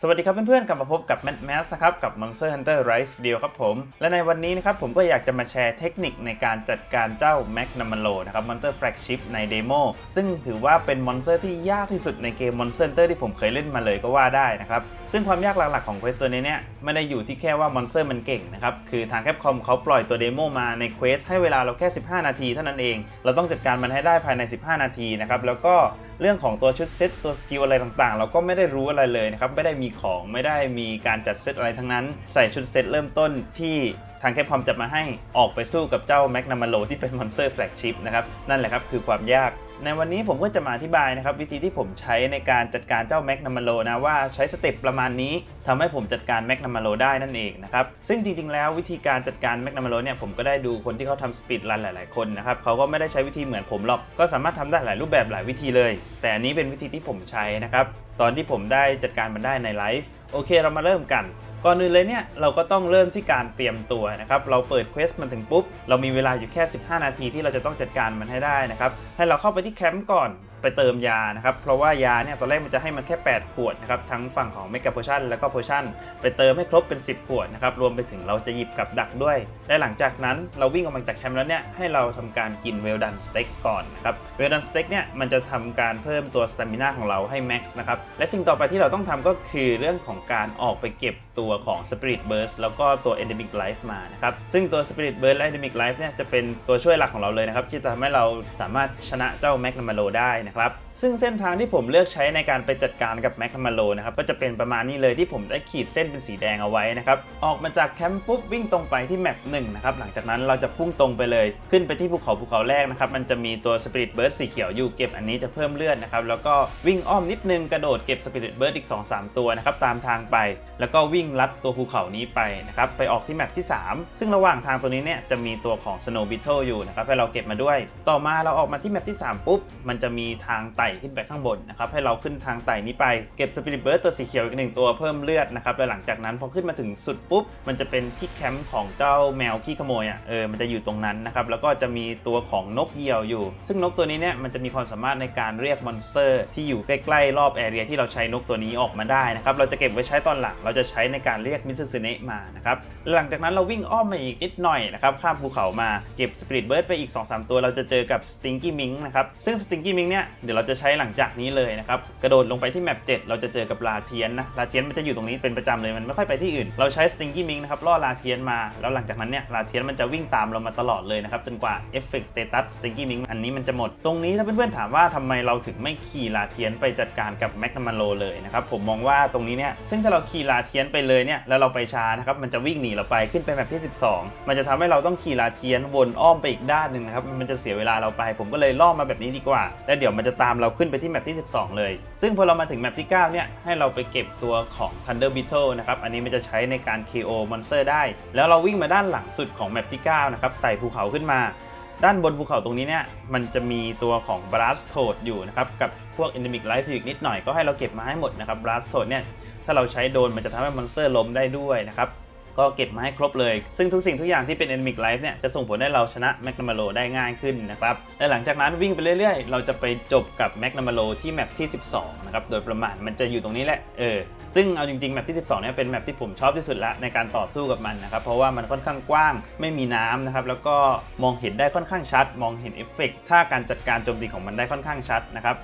สวัสดีครับเพื่อนๆ กลับมาพบกับ Mad m a s นะครับ กับ Monster Hunter Rise วิดีโอครับผม และในวันนี้นะครับ ผมก็อยากจะมาแชร์เทคนิคในการจัดการเจ้า m a g n a m a l o นะครับ Monster Flagship ในเดโมซึ่งถือว่าเป็นมอนสเตอร์ที่ยากที่สุดในเกม Monster Hunter ที่ผมเคยเล่นมาเลยก็ว่าได้นะครับ ซึ่งความยากหลักๆของเควสตัวนี้เนี่ยไม่ได้อยู่ที่แค่ว่ามอนสเตอร์มันเก่งนะครับ คือทางแคปคอมเขาปล่อยตัวเดโมมาในเควสให้เวลาเราแค่ 15 นาทีเท่านั้นเอง เราต้องจัดการมันให้ได้ภายใน 15 นาทีนะครับ แล้วก็เรื่องของตัวชุดเซตตัวสกิลอะไรต่างๆ เราก็ไม่ได้รู้อะไรเลยนะครับ ไม่ได้มีของไม่ได้มีการจัดเซตอะไรทั้งนั้น ใส่ชุดเซตเริ่มต้นที่างแคปคอมจะมาให้ออกไปสู้กับเจ้าแมกนามาโลที่เป็นมอนสเตอร์แฟลกชิพนะครับนั่นแหละครับคือความยาก ในวันนี้ผมก็จะมาอธิบายนะครับวิธีที่ผมใช้ในการจัดการเจ้าแมกนามาโลนะว่าใช้สเต็ปประมาณนี้ทำให้ผมจัดการแมกนามาโลได้นั่นเองนะครับซึ่งจริงๆ แล้ววิธีการจัดการแมกนามาโลเนี่ยผมก็ได้ดูคนที่เขาทำสปีดรันหลายๆคนนะครับเขาก็ไม่ได้ใช้วิธีเหมือนผมหรอกก็สามารถทำได้หลายรูปแบบหลายวิธีเลย แต่อันนี้เป็นวิธีที่ผมใช้นะครับตอนที่ผมได้จัดการมันได้ในไลฟ์โอเคเรามาเริ่มกัน ก่อนอื่นเลยเนี่ยเราก็ต้องเริ่มที่การเตรียมตัวนะครับ เราเปิดเควสมันถึงปุ๊บ เรามีเวลาอยู่แค่ 15 นาทีที่เราจะต้องจัดการมันให้ได้นะครับ ให้เราเข้าไปที่แคมป์ก่อนไปเติมยานะครับ เพราะว่ายาเนี่ยตอนแรกมันจะให้มันแค่ 8 ขวดนะครับทั้งฝั่งของเมกะโพชั่นแล้วก็โพชั่นไปเติมให้ครบเป็น 10 ขวดนะครับรวมไปถึงเราจะหยิบกับดักด้วย และหลังจากนั้นเราวิ่งออกมาจากแคมป์แล้วเนี่ยให้เราทำการกินเวลดันสเต็กก่อนนะครับเวลดันสเต็กเนี่ยมันจะทำการเพิ่มตัวสตมิน่าของเราให้แม็กซ์นะครับและสิ่งต่อไปที่เราต้องทำก็คือเรื่องของการออกไปเก็บตัวของ Spirit Burst แล้วก็ตัว Endemic Life มานะครับซึ่งตัว Spirit Burst และ Endemic Life เนี่ยจะเป็นตัวช่วยหลักของเราเลยนะครับที่จะทำให้เราสามารถชนะเจ้า Mac n a m a l o ได้นะครับ ซึ่งเส้นทางที่ผมเลือกใช้ในการไปจัดการกับ Mac n a m a l o นะครับก็จะเป็นประมาณนี้เลยที่ผมได้ขีดเส้นเป็นสีแดงเอาไว้นะครับออกมาจากแคมป์ปุ๊บวิ่งตรงไปที่แมปหนึ่งนะครับหลังจากนั้นเราจะพุ่งตรงไปเลย ขึ้นไปที่ภูเขาภูเขาแรกนะครับมันจะมีตัว Spirit Burst สีเขียวอยู่เก็บอันนี้จะเพิ่มเลือดนะครับแล้วก็วิ่งอ้อมนิดนึงกระโดดเก็บ Spirit Burst อีก 2-3 ตัวนะครับตามทางไป แล้วก็วิ่งลัดตัวภูเขานี้ไปนะครับไปออกที่แมปที่ 3 ซึ่งระหว่างทางตัวนี้เนี่ยจะมีตัวของ Snow Beetle อยู่นะครับให้เราเก็บมาด้วย ต่อมาเราออกมาที่แมปที่ 3 ปุ๊บ มันจะมีทางไต่ขึ้นไปข้างบนนะครับให้เราขึ้นทางไต่นี้ไปเก็บ Spirit Burst ตัวสีเขียวอีกหนึ่งตัวเพิ่มเลือดนะครับและหลังจากนั้นพอขึ้นมาถึงสุดปุ๊บ มันจะเป็นที่แคมป์ของเจ้าแมวขี้ขโมยอะเออมันจะอยู่ตรงนั้นนะครับแล้วก็จะมีตัวของนกเหยี่ยวอยู่ ซึ่งนกตัวนี้เนี่ยมันจะมีความสามารถในการเรียกมอนสเตอร์ ที่อยู่ใกล้ๆรอบแอเรียที่เราใช้นกตัวนี้ออกมาได้นะครับเราจะเก็บไว้ใช้ตอนหลังเราจะใช้ในการเรียกมิสซิเนะมานะครับหลังจากนั้นเราวิ่งอ้อมมาอีกนิดหน่อยนะครับข้ามภูเขามาเก็บสปิริตเบิร์ดไปอีก 2-3 ตัวเราจะเจอกับสติงกี้มิงนะครับซึ่งสติงกี้มิงเนี่ยเดี๋ยวเราจะใช้หลังจากนี้เลยนะครับ กระโดดลงไปที่แมป7เราจะเจอกับลาเทียนนะ ลาเทียนมันจะอยู่ตรงนี้เป็นประจำเลย มันไม่ค่อยไปที่อื่น เราใช้สติงกี้มิงนะครับล่อลาเทียนมา แล้วหลังจากนั้นเนี่ย ลาเทียนมันจะวิ่งตามเรามาตลอดเลยนะครับ จนกว่าเอฟเฟกต์สเตตัสสติงกี้มิงอันนี้มันจะหมด ตรงนี้ถ้าเพื่อนๆถามว่าทำไมเราถึงไม่ขี่ลาเทียนไปจัดการกับแมกนามาโลเลยนะครับ ผมมองว่าตรงนี้เนี่ย ซึ่งถ้าเราขี่ลาเทียนไปเลยเนี่ย แล้วเราไปช้านะครับ มันจะวิ่งหนีเราไปขึ้นไปแบบที่ 12 มันจะทำให้เราต้องขี่ลาเทียนวนอ้อมไปอีกด้านหนึ่งนะครับ มันจะเสียเวลาเราไป ผมก็เลยล่อมาแบบนี้ดีกว่า แล้วเดี๋ยวมันจะตามเราขึ้นไปที่แมปที่ 12 เลย ซึ่งพอเรามาถึงแมปที่ 9 เนี่ย ให้เราไปเก็บตัวของ Thunder Beetle นะครับ อันนี้มันจะใช้ในการ KO Monster ได้ แล้วเราวิ่งมาด้านหลังสุดของแมปที่ 9 นะครับ ไต่ภูเขาขึ้นมา ด้านบนภูเขาตรงนี้เนี่ย มันจะมีตัวของ Blast Toad อยู่นะครับ กับพวก Endemic Life อีกนิดหน่อย ก็ให้เราเก็บมาให้หมดนะครับ Blast Toad เนี่ย ถ้าเราใช้โดนมันจะทำให้มอนสเตอร์ล้มได้ด้วยนะครับ ก็เก็บมาให้ครบเลย ซึ่งทุกสิ่งทุกอย่างที่เป็น Endemic Life เนี่ยจะส่งผลให้เราชนะ m a g n a m a l o ได้ง่ายขึ้นนะครับและหลังจากนั้นวิ่งไปเรื่อยๆ เราจะไปจบกับ m a g n a m a l o ที่แมปที่ 12 นะครับ โดยประมาณมันจะอยู่ตรงนี้แหละเออซึ่งเอาจริงๆแมปที่ 12 เนี่ยเป็นแมปที่ผมชอบที่สุดละในการต่อสู้กับมันนะครับเพราะว่ามันค่อนข้างกว้างไม่มีน้ำนะครับแล้วก็มองเห็นได้ค่อนข้างชัด มองเห็นเอฟเฟกต์ท่าการจัดการโจมตีของมันได้ค่อนข้างชัดนะครับ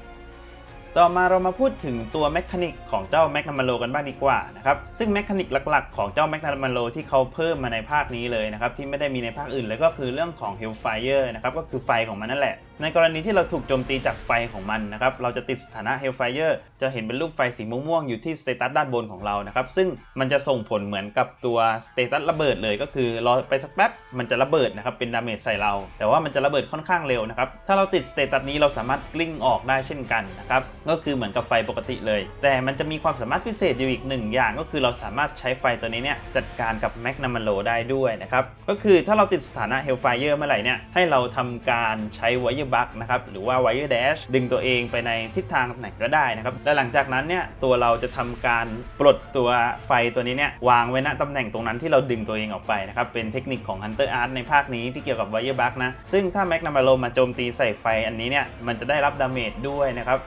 ต่อมาเรามาพูดถึงตัวแมคานิกของเจ้าแมกนามาโลกันบ้างดีกว่านะครับซึ่งแมคานิกหลักๆ ของเจ้าแมกนามาโลที่เขาเพิ่มมาในภาคนี้เลยนะครับที่ไม่ได้มีในภาคอื่นเลยก็คือเรื่องของ Hellfire นะครับก็คือไฟของมันนั่นแหละในกรณีที่เราถูกโจมตีจากไฟของมันนะครับ เราจะติดสถานะ Hellfire จะเห็นเป็นรูปไฟสีม่วงๆอยู่ที่สเตตัสด้านบนของเรานะครับ ซึ่งมันจะส่งผลเหมือนกับตัวสเตตัสระเบิดเลยก็คือรอไปสักแป๊บมันจะระเบิดนะครับ เป็นดาเมจใส่เรา แต่ว่ามันจะระเบิดค่อนข้างเร็วนะครับ ถ้าเราติดสเตตัสนี้เราสามารถกลิ้งออกได้เช่นกันนะครับ ก็คือเหมือนกับไฟปกติเลย แต่มันจะมีความสามารถพิเศษอยู่อีกหนึ่งอย่าง ก็คือเราสามารถใช้ไฟตัวนี้เนี่ยจัดการกับแมกนามาโลได้ด้วยนะครับ ก็คือถ้าเราติดสถานะ Hellfire เมื่อไหร่เนี่ยให้เราทำการใช้ Wire Wire Bug นะครับหรือว่า Wire Dash ดึงตัวเองไปในทิศทางไหนก็ได้นะครับและหลังจากนั้นเนี่ยตัวเราจะทำการปลดตัวไฟตัวนี้เนี่ยวางไว้ณตำแหน่งตรงนั้นที่เราดึงตัวเองออกไปนะครับเป็นเทคนิคของ Hunter Art ในภาคนี้ที่เกี่ยวกับ Wire Bug นะซึ่งถ้า Mac n a m a r o มาโจมตีใส่ไฟอันนี้เนี่ยมันจะได้รับดาเมจด้วยนะครับ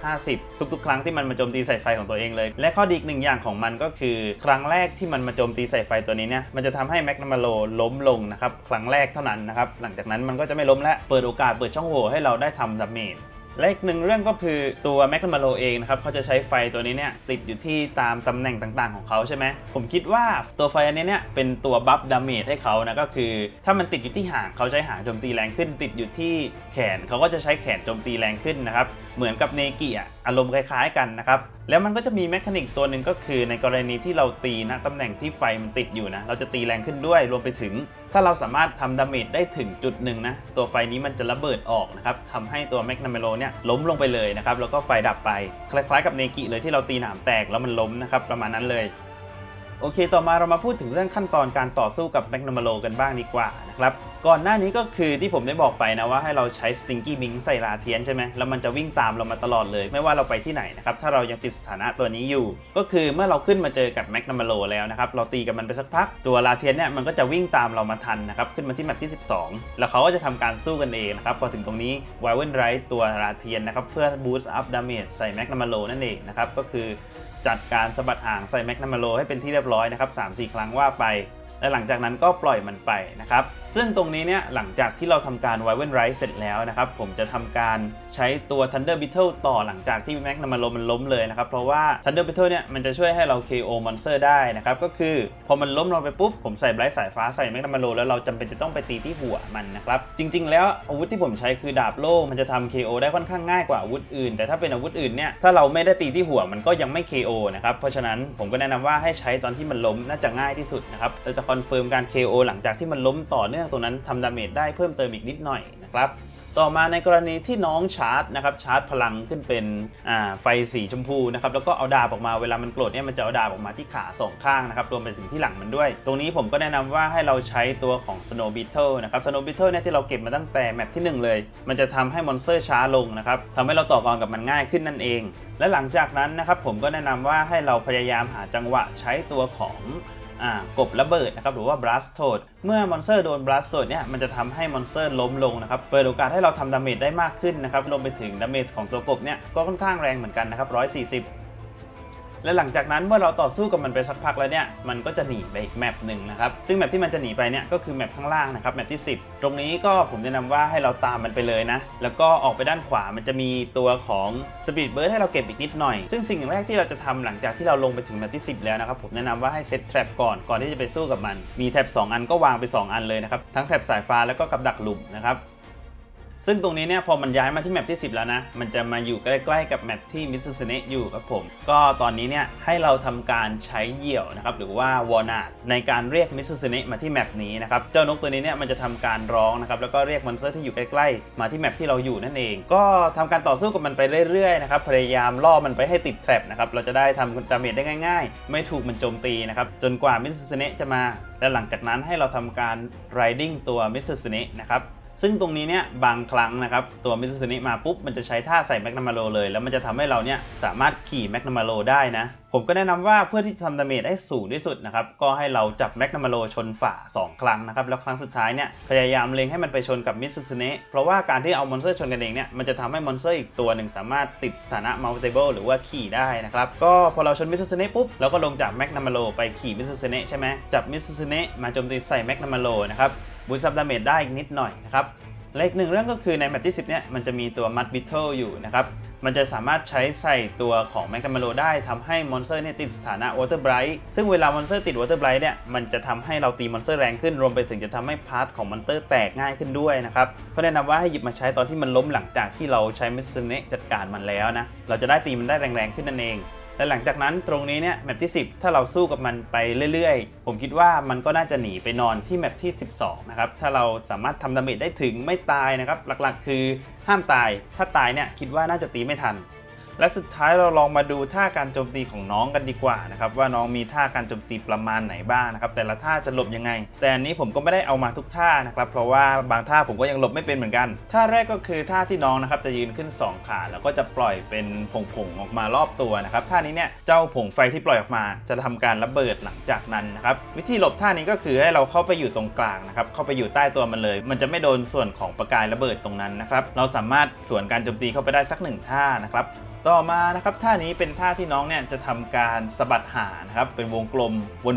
50 ทุกๆ ครั้งที่มันมาโจมตีใส่ไฟของตัวเองเลย และข้อดีอีกหนึ่งอย่างของมันก็คือ ครั้งแรกที่มันมาโจมตีใส่ไฟตัวนี้เนี่ยมันจะทำให้ Mac n a m a r o ล้มลงนะครับครั้งแรกเท่านั้นนะครับหลังจากนั้นมันก็จะไม่ล้มและเปิดโอกาสเปิดช่องโหว่ให้เราได้ทำดาเมจและอีกหนึ่งเรื่องก็คือตัวแมคคามาโลเองนะครับเขาจะใช้ไฟตัวนี้เนี่ยติดอยู่ที่ตามตำแหน่งต่างๆของเขาใช่ไหมผมคิดว่าตัวไฟอันนี้เนี่ยเป็นตัวบัฟดาเมจให้เขานะก็คือ ถ้ามันติดอยู่ที่หางเขาใช้หางโจมตีแรงขึ้น ติดอยู่ที่แขนเขาก็จะใช้แขนโจมตีแรงขึ้นนะครับ เหมือนกับเนกิอะอารมณ์คล้ายๆกันนะครับ แล้วมันก็จะมีแมคานิกตัวหนึ่งก็คือในกรณีที่เราตีนะตำแหน่งที่ไฟมันติดอยู่นะ เราจะตีแรงขึ้นด้วยรวมไปถึง ถ้าเราสามารถทำดาเมจได้ถึงจุดหนึ่งนะ ตัวไฟนี้มันจะระเบิดออกนะครับทำให้ตัวแมกนาเมโลเนี่ยล้มลงไปเลยนะครับแล้วก็ไฟดับไป คล้ายๆกับเนกิเลยที่เราตีหนามแตกแล้วมันล้มนะครับประมาณนั้นเลย โอเค ต่อมาเรามาพูดถึงเรื่องขั้นตอนการต่อสู้กับแมกนาเมโลกันบ้างดีกว่านะครับ ก่อนหน้านี้ก็คือที่ผมได้บอกไปนะว่าให้เราใช้สติงกี้บิงใส่ลาเทียนใช่ไหมแล้วมันจะวิ่งตามเรามาตลอดเลย ไม่ว่าเราไปที่ไหนนะครับถ้าเรายังติดสถานะตัวนี้อยู่ ก็คือเมื่อเราขึ้นมาเจอกับแมกนาเมโลแล้วนะครับเราตีกับมันไปสักพัก ตัวลาเทียนเนี่ยมันก็จะวิ่งตามเรามาทันนะครับขึ้นมาที่แมปที่ 12 แล้วเขาก็จะทำการสู้กันเองนะครับพอถึงตรงนี้ไวเวนไรท์ตัวลาเทียนนะครับเพื่อบูสต์อัพดาเมจใส่แมกนาเมโลนั่นเองนะครับก็คือ จัดการสะบัดหางใส่แมกนามาโลให้เป็นที่เรียบร้อยนะครับ3-4 ครั้งว่าไป และหลังจากนั้นก็ปล่อยมันไปนะครับ ซึ่งตรงนี้เนี่ยหลังจากที่เราทำการไวเวนไรท์เสร็จแล้วนะครับ ผมจะทำการใช้ตัว Thunder Beetle ต่อหลังจากที่แม็กนามาโลมันล้มเลยนะครับ เพราะว่า Thunder Beetle เนี่ยมันจะช่วยให้เรา KO Monster ได้นะครับ ก็คือพอมันล้มลงไปปุ๊บ ผมใส่ไบรท์สายฟ้าใส่แม็กนามาโลแล้วเราจำเป็นจะต้องไปตีที่หัวมันนะครับ จริง ๆ แล้วอาวุธที่ผมใช้คือดาบโล่มันจะทำ KO ได้ค่อนข้างง่ายกว่าอาวุธอื่น แต่ถ้าเป็นอาวุธอื่นเนี่ยถ้าเราไม่ได้ตีที่หัวมันก็ยังไม่ KO นะครับเพราะฉะนั้นผมก็แนะนำว่าให้ใช้ตอนที่มันล้มน่าจะง่ายที่สุดนะครับเราจะคอนเฟิร์มการ KO หลังจากที่มันล้มต่อเนื่องตรงนั้นทำดาเมจได้เพิ่มเติมอีกนิดหน่อยนะครับต่อมาในกรณีที่น้องชาร์จนะครับชาร์จพลังขึ้นเป็นไฟสีชมพูนะครับแล้วก็เอาดาบออกมาเวลามันโกรธเนี่ยมันจะเอาดาบออกมาที่ขาสองข้างนะครับรวมไปถึงที่หลังมันด้วย ตรงนี้ผมก็แนะนำว่าให้เราใช้ตัวของ Snow Beetle นะครับ Snow Beetle เนี่ยที่เราเก็บมาตั้งแต่แมปที่หนึ่งเลย มันจะทำให้มอนสเตอร์ช้าลงนะครับทำให้เราต่อกรกับมันง่ายขึ้นนั่นเอง และหลังจากนั้นนะครับผมก็แนะนำว่าให้เราพยายามหาจังหวะใช้ตัวของ กบระเบิดนะครับหรือว่า Blastod เมื่อมอนสเตอร์โดน Blastod เนี่ยมันจะทำให้มอนสเตอร์ล้มลงนะครับเปิดโอกาสให้เราทำดาเมจได้มากขึ้นนะครับรวมไปถึงดาเมจของตัวกบเนี่ยก็ค่อนข้างแรงเหมือนกันนะครับ140 และหลังจากนั้นเมื่อเราต่อสู้กับมันไปสักพักแล้วเนี่ยมันก็จะหนีไปอีกแมปหนึ่งนะครับซึ่งแมปที่มันจะหนีไปเนี่ยก็คือแมปข้างล่างนะครับแมปที่ 10 ตรงนี้ก็ผมแนะนำว่าให้เราตามมันไปเลยนะแล้วก็ออกไปด้านขวามันจะมีตัวของสปีดเบิร์ดให้เราเก็บอีกนิดหน่อย ซึ่งสิ่งแรกที่เราจะทำหลังจากที่เราลงไปถึงแมปที่ 10 แล้วนะครับผมแนะนำว่าให้เซตแทร็บก่อนก่อนที่จะไปสู้กับมัน มีแท็บ2อันก็วางไป 2 อันเลยนะครับทั้งแท็บสายฟ้าแล้วก็กับดักหลุมนะครับ ซึ่งตรงนี้เนี่ยพอมันย้ายมาที่แมปที่ 10 แล้วนะ มันจะมาอยู่ใกล้ๆกับแมปที่มิสซิเนะอยู่ครับผม ก็ตอนนี้เนี่ยให้เราทำการใช้เหยี่ยวนะครับหรือว่าวอนาดในการเรียกมิสซิเนะมาที่แมปนี้นะครับ เจ้านกตัวนี้เนี่ยมันจะทำการร้องนะครับแล้วก็เรียกมอนสเตอร์ที่อยู่ใกล้ๆ มาที่แมปที่เราอยู่นั่นเอง ก็ทำการต่อสู้กับมันไปเรื่อยๆนะครับพยายามล่อมันไปให้ติดแทรปนะครับเราจะได้ทำดาเมจได้ง่าย ๆ ไม่ถูกมันโจมตีนะครับจนกว่ามิสซิเนะจะมาและหลังจากนั้นให้เราทำการ riding ตัวมิสซิเนะนะครับ ซึ่งตรงนี้เนี่ยบางครั้งนะครับตัวมิสซินิมาปุ๊บมันจะใช้ท่าใส่แมกนามาโลเลย แล้วมันจะทำให้เราเนี่ยสามารถขี่แมกนามาโลได้นะ ผมก็แนะนำว่าเพื่อที่ทำดาเมจได้สูงที่สุดนะครับก็ให้เราจับแมกนามาโลชนฝ่า2 ครั้งนะครับแล้วครั้งสุดท้ายเนี่ยพยายามเล็งให้มันไปชนกับมิสซินิเพราะว่าการที่เอามอนสเตอร์ชนกันเองเนี่ยมันจะทำให้มอนสเตอร์อีกตัวหนึ่งสามารถติดสถานะ mountable หรือว่าขี่ได้นะครับก็พอเราชนมิสซินิปุ๊บเราก็ลงจากแมกนามาโลไปขี่มิสซินิใช่ไหมจับมิสซินิมาโจมตีใส่แมกนามาโลนะครับ บูสต์ซับดาเมจได้อีกนิดหน่อยนะครับและอีกหนึ่งเรื่องก็คือในแมปที่ 10 เนี่ยมันจะมีตัวมัดบิทเทิลอยู่นะครับ มันจะสามารถใช้ใส่ตัวของแมกกามาโลได้ทำให้มอนสเตอร์เนี่ยติดสถานะวอเตอร์ไบรท์ซึ่งเวลามอนสเตอร์ติดวอเตอร์ไบรท์เนี่ยมันจะทำให้เราตีมอนสเตอร์แรงขึ้น รวมไปถึงจะทำให้พาร์ทของมอนสเตอร์แตกง่ายขึ้นด้วยนะครับก็แนะนำว่าให้หยิบมาใช้ตอนที่มันล้มหลังจากที่เราใช้มิสเนะจัดการมันแล้วนะ เราจะได้ตีมันได้แรงๆขึ้นนั่นเอง และหลังจากนั้นตรงนี้เนี่ยแมปที่ 10 ถ้าเราสู้กับมันไปเรื่อยๆ ผมคิดว่ามันก็น่าจะหนีไปนอนที่แมปที่ 12 นะครับ ถ้าเราสามารถทำดาเมจได้ถึงไม่ตายนะครับ หลักๆ คือห้ามตาย ถ้าตายเนี่ยคิดว่าน่าจะตีไม่ทัน และสุดท้ายเราลองมาดูท่าการโจมตีของน้องกันดีกว่านะครับว่าน้องมีท่าการโจมตีประมาณไหนบ้างนะครับแต่ละท่าจะหลบยังไง แต่อันนี้ผมก็ไม่ได้เอามาทุกท่านะครับเพราะว่าบางท่าผมก็ยังหลบไม่เป็นเหมือนกัน ท่าแรกก็คือท่าที่น้องนะครับจะยืนขึ้น 2 ขา แล้วก็จะปล่อยเป็นผงๆออกมารอบตัวนะครับท่านี้เนี่ยเจ้าผงไฟที่ปล่อยออกมา จะทำการระเบิดหลังจากนั้นนะครับวิธีหลบท่านี้ก็คือให้เราเข้าไปอยู่ตรงกลางนะครับเข้าไปอยู่ใต้ตัวมันเลย มันจะไม่โดนส่วนของประกายระเบิดตรงนั้นนะครับเราสามารถสวนการโจมตีเข้าไปได้สักหนึ่งท่านะครับ ต่อมานะครับท่านี้เป็นท่าที่น้องเนี่ยจะทำการสะบัดหานะครับเป็นวงกลม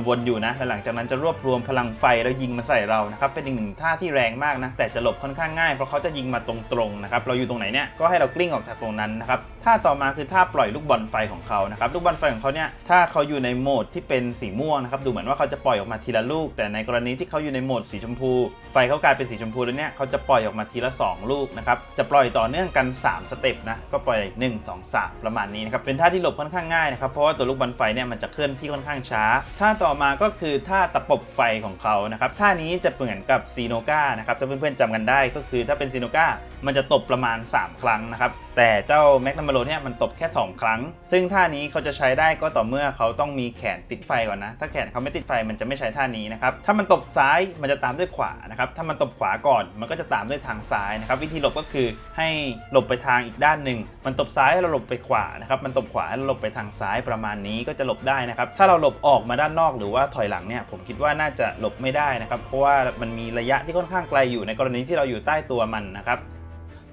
วนๆอยู่นะและหลังจากนั้นจะรวบรวมพลังไฟแล้วยิงมาใส่เรานะครับเป็นอีกหนึ่งท่าที่แรงมากนะแต่จะหลบค่อนข้างง่ายเพราะเขาจะยิงมาตรงๆนะครับเราอยู่ตรงไหนเนี่ยก็ให้เรากลิ้งออกจากตรงนั้นนะครับท่าต่อมาคือท่าปล่อยลูกบอลไฟของเขานะครับลูกบอลไฟของเขาเนี่ยถ้าเขาอยู่ในโหมดที่เป็นสีม่วงนะครับดูเหมือนว่าเขาจะปล่อยออกมาทีละลูก แต่ในกรณีที่เขาอยู่ในโหมดสีชมพู ไฟเขากลายเป็นสีชมพูแล้วเนี่ยเขาจะปล่อยออกมาทีละ 2 ลูกนะครับจะปล่อยต่อเนื่องกัน 3 สเต็ปนะก็ปล่อย 1 2 3ะประมาณนี้นะครับเป็นท่าที่หลบค่อนข้างง่ายนะครับเพราะว่าตัวลูกบอลไฟเนี่ยมันจะเคลื่อนที่ค่อนข้างช้าท่าต่อมาก็คือท่าตะปบไฟของเขานะครับท่านี้จะเหมือนกับซีโนกานะครับถ้าเพื่อนๆจำกันได้ก็คือถ้าเป็นซีโนกา มันจะตบประมาณ 3 ครั้งนะครับ แต่เจ้าแมกนัมโลเนี่ยมันตบแค่ 2 ครั้ง ซึ่งท่านี้เขาจะใช้ได้ก็ต่อเมื่อเขาต้องมีแขนติดไฟก่อนนะ ถ้าแขนเขาไม่ติดไฟมันจะไม่ใช้ท่านี้นะครับ ถ้ามันตบซ้ายมันจะตามด้วยขวานะครับ ถ้ามันตบขวาก่อนมันก็จะตามด้วยทางซ้ายนะครับ วิธีหลบก็คือให้หลบไปทางอีกด้านหนึ่ง มันตบซ้ายให้เราหลบไปขวานะครับ มันตบขวาให้เราหลบไปทางซ้ายประมาณนี้ก็จะหลบได้นะครับ ถ้าเราหลบออกมาด้านนอกหรือว่าถอยหลังเนี่ยผมคิดว่าน่าจะหลบไม่ได้นะครับ เพราะว่ามันมีระยะที่ค่อนข้างไกลอยู่ในกรณีที่เราอยู่ใต้ตัวมันนะครับ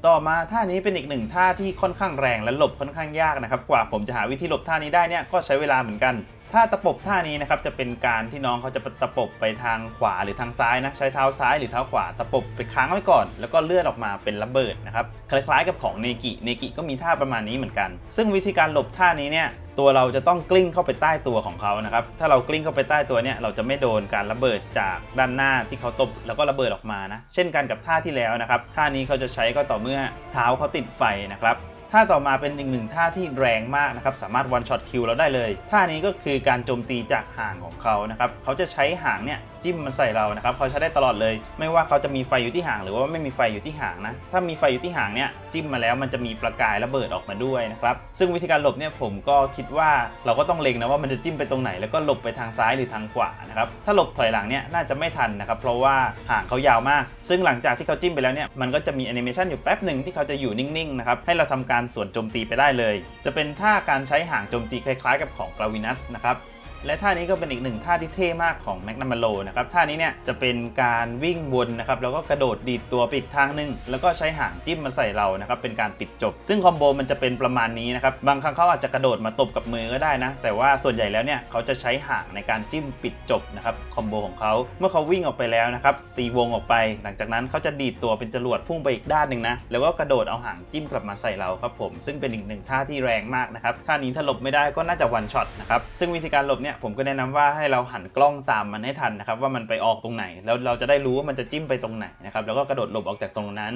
ต่อมาท่านี้เป็นอีกหนึ่งท่าที่ค่อนข้างแรงและหลบค่อนข้างยากนะครับ กว่าผมจะหาวิธีหลบท่านี้ได้เนี่ยก็ใช้เวลาเหมือนกันท่าตะปบท่านี้นะครับจะเป็นการที่น้องเขาจะตะปบไปทางขวาหรือทางซ้ายนะใช้เท้าซ้ายหรือเท้าขวาตะปบไปค้างไว้ก่อน แล้วก็เลื่อนออกมาเป็นระเบิดนะครับคล้ายๆกับของเนกิเนกิก็มีท่าประมาณนี้เหมือนกัน ซึ่งวิธีการหลบท่านี้เนี่ย ตัวเราจะต้องกลิ้งเข้าไปใต้ตัวของเขานะครับ ถ้าเรากลิ้งเข้าไปใต้ตัวเนี่ยเราจะไม่โดนการระเบิดจากด้านหน้าที่เขาตบแล้วก็ระเบิดออกมานะ เช่นกันกับท่าที่แล้วนะครับ ท่านี้เขาจะใช้ก็ต่อเมื่อเท้าเขาติดไฟนะครับ ท่าต่อมาเป็นอีกหนึ่งท่าที่แรงมากนะครับ สามารถวันช็อตคิวเราได้เลย ท่านี้ก็คือการโจมตีจากห่างของเขานะครับ เขาจะใช้ห่างเนี่ยจิ้มมาใส่เรานะครับ เขาใช้ได้ตลอดเลย ไม่ว่าเขาจะมีไฟอยู่ที่ห่าง หรือว่าไม่มีไฟอยู่ที่ห่างนะ ถ้ามีไฟอยู่ที่ห่างเนี่ยจิ้มมาแล้วมันจะมีประกายระเบิดออกมาด้วยนะครับ ซึ่งวิธีการหลบเนี่ยผมก็คิดว่าเราก็ต้องเล็งนะว่ามันจะจิ้มไปตรงไหน แล้วก็หลบไปทางซ้ายหรือทางขวานะครับ ถ้าหลบถอยหลังเนี่ยน่าจะไม่ทันนะครับ เพราะว่าห่างเขายาวมาก ซึ่งหลังจากที่เขาจิ้มไปแล้วเนี่ยมันก็จะมีแอนิเมชันอยู่แป๊บหนึ่งที่เขาจะอยู่นิ่งๆนะครับให้เราทำการการสวนโจมตีไปได้เลย จะเป็นท่าการใช้ห่างโจมตีคล้ายๆ กับของกราวินัสนะครับ และท่านี้ก็เป็นอีกหนึ่งท่าที่เท่มากของแมกนัมโลนะครับท่านี้เนี่ยจะเป็นการวิ่งวนนะครับแล้วก็กระโดดดีดตัวไปอีกทางหนึง แล้วก็ใช้หางจิ้มมาใส่เรานะครับเป็นการปิดจบ ซึ่งคอมโบมันจะเป็นประมาณนี้นะครับบางครั้งเขาอาจจะกระโดดมาตบกับมือก็ได้นะ แต่ว่าส่วนใหญ่แล้วเนี่ยเขาจะใช้หางในการจิ้มปิดจบนะครับคอมโบของเขาเมื่อเขาวิ่งออกไปแล้วนะครับตีวงออกไป หลังจากนั้นเขาจะดีดตัวเป็นจรวดพุ่งไปอีกด้านหนึ่งนะแล้วก็กระโดดเอาหางจิ้มกลับมาใส่เราครับผมซึ่งเป็นอีกหนึ่งท่าที่แรงมากนะครับท่านี้ถ้าหลบไม่ได้ก็น่าจะวันช็อตนะครับซึ่งวิธีการหลบเนี่ยผมก็แนะนำว่าให้เราหันกล้องตามมันให้ทันนะครับว่ามันไปออกตรงไหน แล้วเราจะได้รู้ว่ามันจะจิ้มไปตรงไหนนะครับแล้วก็กระโดดหลบออกจากตรงนั้น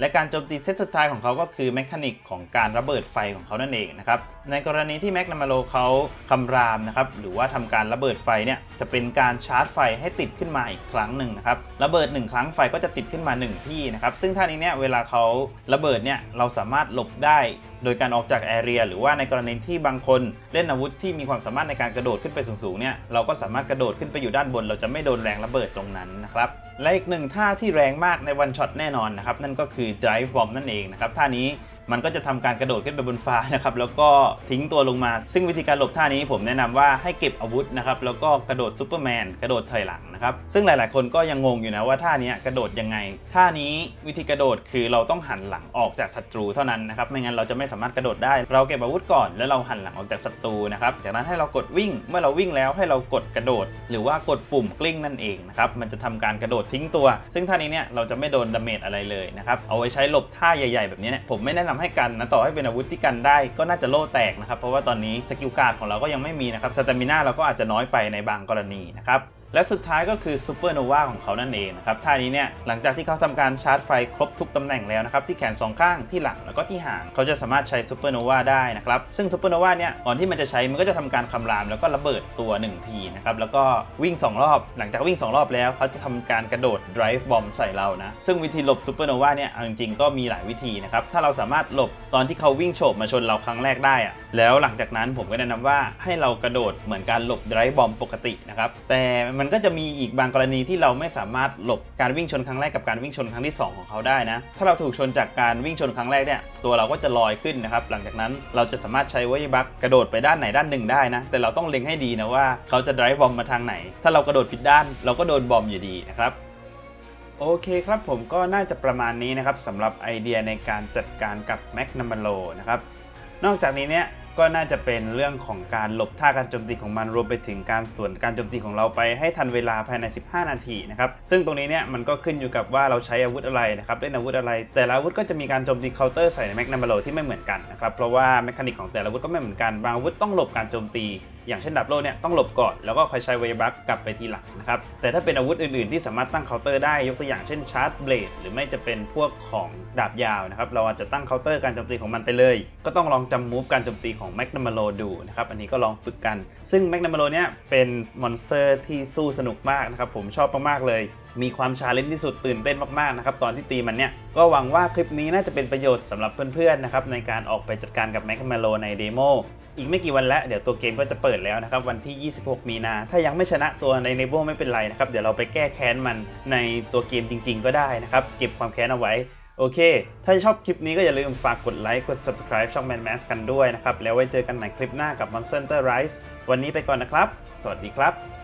และการโจมตีเซตสุดท้ายของเขาก็คือแมคานิกของการระเบิดไฟของเขานั่นเองนะครับในกรณีที่แมกนามาโลเขาคำรามนะครับหรือว่าทำการระเบิดไฟเนี่ยจะเป็นการชาร์จไฟให้ติดขึ้นมาอีกครั้งหนึ่งนะครับระเบิด 1 ครั้งไฟก็จะติดขึ้นมา 1 ที่นะครับซึ่งท่านี้เนี่ยเวลาเขาระเบิดเนี่ยเราสามารถหลบได้โดยการออกจากแอเรียหรือว่าในกรณีที่บางคนเล่นอาวุธที่มีความสามารถในการกระโดดขึ้นไปสูงๆเนี่ยเราก็สามารถกระโดดขึ้นไปอยู่ด้านบน เราจะไม่โดนแรงระเบิดตรงนั้นนะครับและอีกหนึ่งท่าที่แรงมากในวันช็อตแน่นอนนะครับนั่นก็คือ drive bomb นั่นเองนะครับท่านี้ มันก็จะทำการกระโดดขึ้นไปบนฟ้านะครับแล้วก็ทิ้งตัวลงมา ซึ่งวิธีการหลบท่านี้ผมแนะนำว่าให้เก็บอาวุธนะครับแล้วก็กระโดดซูเปอร์แมนกระโดดถอยหลัง นะครับซึ่งหลาย ๆ คนก็ยังงงอยู่นะว่าท่านี้กระโดดยังไงท่านี้วิธีกระโดดคือเราต้องหันหลังออกจากศัตรูเท่านั้นนะครับไม่งั้นเราจะไม่สามารถกระโดดได้ เราเก็บอาวุธก่อนแล้วเราหันหลังออกจากศัตรูนะครับจากนั้นให้เรากดวิ่งเมื่อเราวิ่งแล้วให้เรากดกระโดด หรือว่ากดปุ่มกลิ้งนั่นเองนะครับมันจะทำการกระโดดทิ้งตัว ซึ่งท่านี้เนี่ยเราจะไม่โดนดาเมจอะไรเลยนะครับเอาไว้ใช้หลบท่าใหญ่ ๆ แบบนี้เนี่ยผมไม่แนะนำให้กันนะต่อให้เป็นอาวุธที่กันได้ก็น่าจะโล่แตกนะครับเพราะว่าตอนนี้สกิลการ์ดของเราก็ยังไม่มีนะครับสเตมิน่าเราก็อาจจะน้อยไปในบางกรณีนะครับ และสุดท้ายก็คือซูเปอร์โนวาของเขานั่นเองนะครับท่านี้เนี่ยหลังจากที่เขาทำการชาร์จไฟครบทุกตำแหน่งแล้วนะครับที่แขนสองข้างที่หลังแล้วก็ที่หางเขาจะสามารถใช้ซูเปอร์โนวาได้นะครับซึ่งซูเปอร์โนวาเนี่ยก่อนที่มันจะใช้มันก็จะทำการคำรามแล้วก็ระเบิดตัว 1 ทีนะครับแล้วก็วิ่ง 2 รอบ หลังจากวิ่ง 2 รอบแล้วเขาจะทำการกระโดด drive bomb ใส่เรานะซึ่งวิธีหลบซูเปอร์โนวาเนี่ยจริงๆก็มีหลายวิธีนะครับถ้าเราสามารถหลบตอนที่เขาวิ่งโฉบมาชนเราครั้งแรกได้อะแล้วหลังจากนั้นผมก็แนะนำว่าให้เรากระโดดเหมือนการหลบ drive bomb ปกตินะครับแต่มันก็จะมีอีกบางกรณีที่เราไม่สามารถหลบการวิ่งชนครั้งแรกกับการวิ่งชนครั้งที่สองของเขาได้นะ ถ้าเราถูกชนจากการวิ่งชนครั้งแรกเนี่ยตัวเราก็จะลอยขึ้นนะครับหลังจากนั้นเราจะสามารถใช้วายบักกระโดดไปด้านไหนด้านหนึ่งได้นะ แต่เราต้องเล็งให้ดีนะว่าเขาจะ drive bomb มาทางไหน ถ้าเรากระโดดผิดด้าน เราก็โดนบอมอยู่ดีนะครับโอเคครับผมก็น่าจะประมาณนี้นะครับสำหรับไอเดียในการจัดการกับ Mac n a m a l o นะครับนอกจากนี้เนี่ย ก็น่าจะเป็นเรื่องของการหลบท่าการโจมตีของมันรวมไปถึงการสวนการโจมตีของเราไปให้ทันเวลาภายใน 15 นาทีนะครับซึ่งตรงนี้เนี่ยมันก็ขึ้นอยู่กับว่าเราใช้อาวุธอะไรนะครับเล่นอาวุธอะไร แต่ละอาวุธก็จะมีการโจมตีเคาน์เตอร์ใส่ในแมกนัมเบโลที่ไม่เหมือนกันนะครับเพราะว่าแมคานิกของแต่ละอาวุธก็ไม่เหมือนกันบางอาวุธต้องหลบการโจมตีอย่างเช่นดาบโล่เนี่ยต้องหลบก่อนแล้วก็ค่อยใช้เวบักกลับไปทีหลังนะครับแต่ถ้าเป็นอาวุธอื่นๆ ที่สามารถตั้งเคาน์เตอร์ได้ยกตัวอย่างเช่นชาร์จเบลดหรือไม่จะเป็นพวกของดาบยาวนะครับเราอาจจะตั้งเคาน์เตอร์การโจมตีของมันไปเลย ก็ต้องลองจำมูฟการโจมตีของแมกนัมาโลดูนะครับอันนี้ก็ลองฝึกกัน ซึ่งแมกนัมาโลเนี่ยเป็นมอนสเตอร์ที่สู้สนุกมากนะครับผมชอบมากๆเลย มีความชาเลนจ์ที่สุดตื่นเต้นมากๆนะครับตอนที่ตีมันเนี่ยก็หวังว่าคลิปนี้น่าจะเป็นประโยชน์สำหรับเพื่อนๆนะครับในการออกไปจัดการกับแมกนาโลในเดโมอีกไม่กี่วันแล้วเดี๋ยวตัวเกมก็จะเปิดแล้วนะครับวันที่ 26 มีนา ถ้ายังไม่ชนะตัวในเนโบไม่เป็นไรนะครับเดี๋ยวเราไปแก้แค้นมันในตัวเกมจริง ๆ ก็ได้นะครับเก็บความแค้นเอาไว้โอเค ถ้าชอบคลิปนี้ก็อย่าลืมฝากกดไลค์ กด subscribe ช่อง Man Max กันด้วยนะครับ แล้วไว้เจอกันใหม่คลิปหน้ากับ Monster Rise วันนี้ไปก่อนนะครับ สวัสดีครับ